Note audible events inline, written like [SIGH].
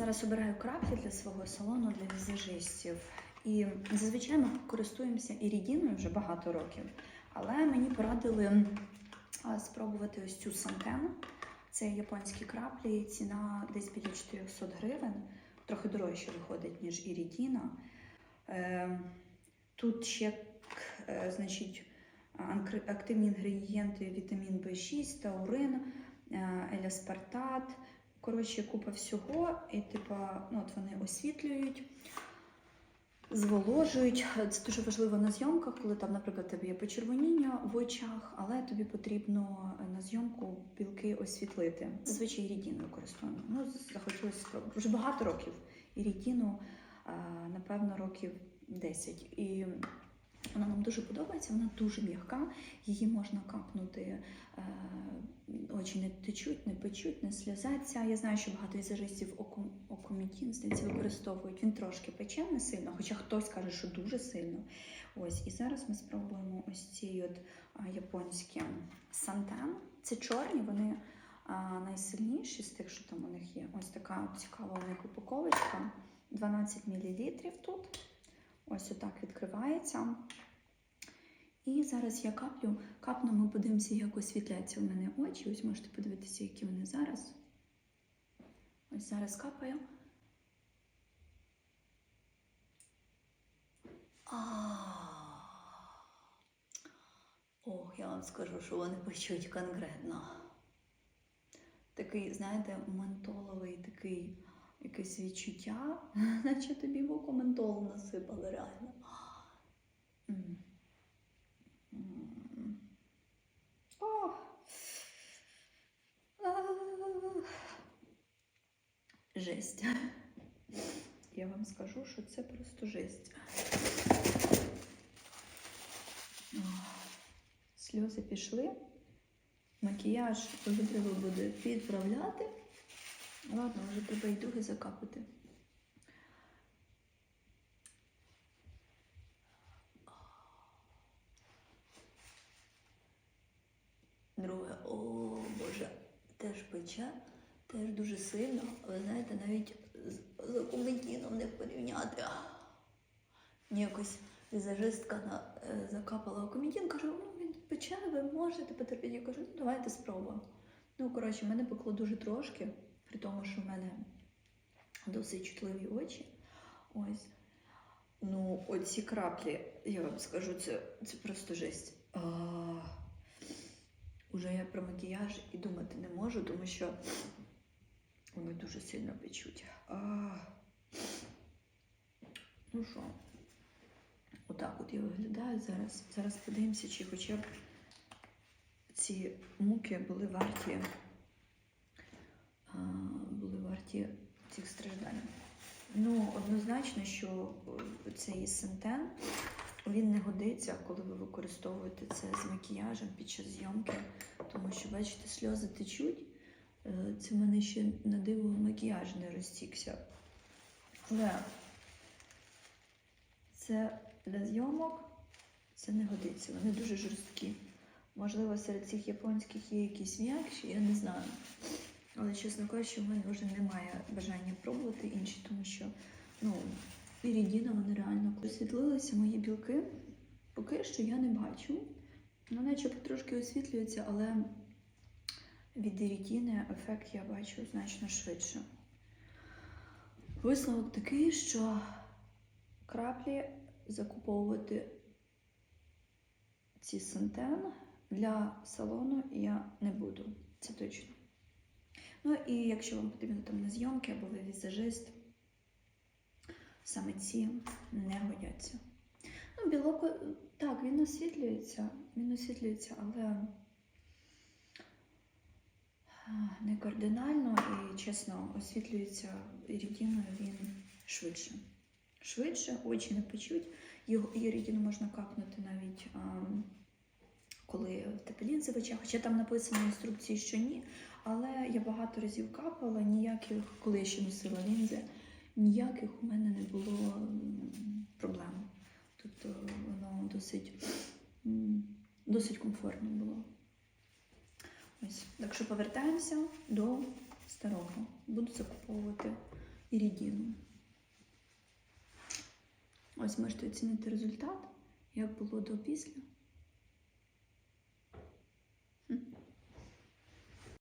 зараз обираю краплі для свого салону для візажистів. І зазвичай ми користуємося ірідіною вже багато років. Але мені порадили спробувати ось цю сантену. Це японські краплі, ціна десь біля 400 гривень, трохи дорожче виходить, ніж ірідіна. Е, тут ще е, значить, активні інгредієнти вітамін В6, таурин, е, еліаспартат. Коротше, купа всього, і типа, ну, от вони освітлюють, зволожують. Це дуже важливо на зйомках, коли там, наприклад, тебе є почервоніння в очах, але тобі потрібно на зйомку білки освітлити. Зазвичай ірідіною користуємо. Ну, захотілося спробувати. Вже багато років ірідіну, а, напевно, років 10. І вона нам дуже подобається, вона дуже м'яка, її можна капнути, е, очі не течуть, не печуть, не сльозаться. Я знаю, що багато візажистів окомітін, здається, використовують. Він трошки пече не сильно, хоча хтось каже, що дуже сильно. Ось, і зараз ми спробуємо ось ці от японські сантен. Це чорні, вони найсильніші з тих, що там у них є. Ось така цікава у них упаковочка. 12 мл тут. Ось отак відкривається. І зараз я каплю, капну, ми подивимося, як освітляться у мене очі. Ось можете подивитися, які вони зараз. Ось зараз капаю. Ох, я вам скажу, що вони печуть конкретно. Такий, знаєте, ментоловий такий якесь відчуття, [LAUGHS] наче тобі в око ментолу насипали реально. Жесть. Я вам скажу, що це просто жесть. Сльози пішли. Макіяж вже буде підправляти. Ладно, вже треба і друге закапати. Друге, о Боже, теж пече, теж дуже сильно. Ви знаєте, навіть з, акументіном не порівняти. Якось візажистка на, е, закапала акументін, каже, ну він пече, ви можете потерпіти. Я кажу, ну давайте спробуємо. Ну, коротше, мене пекло дуже трошки, при тому, що в мене досить чутливі очі. Ось. Ну, оці краплі, я вам скажу, це, це просто жесть. Уже я про макіяж і думати не можу, тому що вони дуже сильно печуть. А, ну що, отак от я виглядаю зараз. Зараз подивимося, чи хоча б ці муки були варті, були варті цих страждань. Ну, однозначно, що е, цей сентен він не годиться, коли ви використовуєте це з макіяжем під час зйомки, тому що, бачите, сльози течуть. Е, Це в мене ще на диво макіяж не розтікся. Але це для зйомок це не годиться. Вони дуже жорсткі. Можливо, серед цих японських є якісь м'якші, я не знаю. Але, чесно кажучи, в мене вже немає бажання пробувати інші, тому що ну, ірідіна, вони реально освітлилися мої білки. Поки що я не бачу. Ну, наче трошки освітлюється, але від ірідіни ефект я бачу значно швидше. Висновок такий, що краплі закуповувати ці сантен для салону я не буду. Це точно. Ну і якщо вам потрібно там на зйомки або ви візажист, саме ці не годяться. Ну, білок, е, так, він освітлюється, він освітлюється, але не кардинально і, чесно, освітлюється іридіною він швидше. Швидше, очі не печуть. Його іридіну можна капнути навіть а, коли в тебе в очах, хоча там написано в інструкції, що ні. Але я багато разів капала, ніяких, коли я ще носила лінзи, ніяких у мене не було проблем. Тобто воно досить, досить комфортно було. Ось. Так що повертаємося до старого. Буду закуповувати ірідіну. Ось можете оцінити результат, як було до після.